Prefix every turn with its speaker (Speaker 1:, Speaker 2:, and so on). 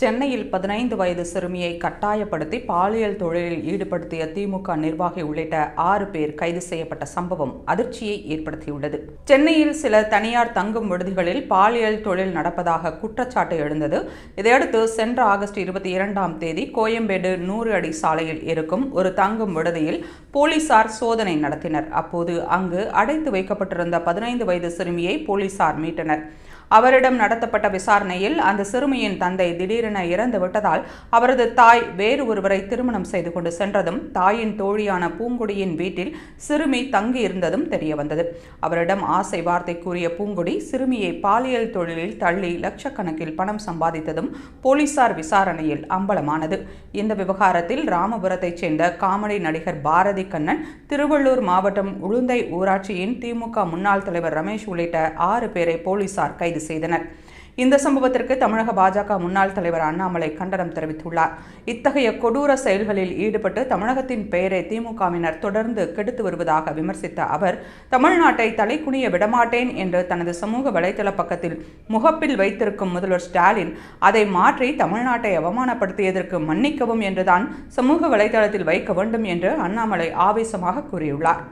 Speaker 1: சென்னையில் பதினைந்து வயது சிறுமியை கட்டாயப்படுத்தி பாலியல் தொழிலில் ஈடுபடுத்திய திமுக நிர்வாகி உள்ளிட்ட ஆறு பேர் கைது செய்யப்பட்ட சம்பவம் அதிர்ச்சியை ஏற்படுத்தியுள்ளது. சென்னையில் சில தனியார் தங்கும் விடுதிகளில் பாலியல் தொழில் நடப்பதாக குற்றச்சாட்டு எழுந்தது. இதையடுத்து சென்ற ஆகஸ்ட் இருபத்தி இரண்டாம் தேதி கோயம்பேடு நூறு அடி சாலையில் இருக்கும் ஒரு தங்கும் விடுதியில் போலீசார் சோதனை நடத்தினர். அப்போது அங்கு அடைத்து வைக்கப்பட்டிருந்த பதினைந்து வயது சிறுமியை போலீசார் மீட்டனர். அவரிடம் நடத்தப்பட்ட விசாரணையில் அந்த சிறுமியின் தந்தை திடீரென திடீரென இறந்து விட்டதால் அவரது தாய் வேறு ஒருவரை திருமணம் செய்து கொண்டு சென்றதும் தாயின் தோழியான பூங்குடியின் வீட்டில் சிறுமி தங்கியிருந்ததும் தெரியவந்தது. அவரிடம் ஆசை வார்த்தை கூறிய பூங்குடி சிறுமியை பாலியல் தொழிலில் தள்ளி லட்சக்கணக்கில் பணம் சம்பாதித்ததும் போலீசார் விசாரணையில் அம்பலமானது. இந்த விவகாரத்தில் ராமபுரத்தைச் சேர்ந்த காமெடி நடிகர் பாரதி கண்ணன் திருவள்ளூர் மாவட்டம் உளுந்தை ஊராட்சியின் திமுக முன்னாள் தலைவர் ரமேஷ் உள்ளிட்ட ஆறு பேரை போலீசார் கைது செய்தனர். இந்த சம்பவத்திற்கு தமிழக பாஜக முன்னாள் தலைவர் அண்ணாமலை கண்டனம் தெரிவித்துள்ளார். இத்தகைய கொடூர செயல்களில் ஈடுபட்டு தமிழகத்தின் பெயரை திமுகவினர் தொடர்ந்து கெடுத்து வருவதாக விமர்சித்த அவர் தமிழ்நாட்டை தலைக்குனிய விடமாட்டேன் என்று தனது சமூக வலைதள பக்கத்தில் முகப்பில் வைத்திருக்கும் முதல்வர் ஸ்டாலின் அதை மாற்றி தமிழ்நாட்டை அவமானப்படுத்தியதற்கு மன்னிக்கவும் என்றுதான் சமூக வலைதளத்தில் வைக்க வேண்டும் என்று அண்ணாமலை ஆவேசமாக கூறியுள்ளார்.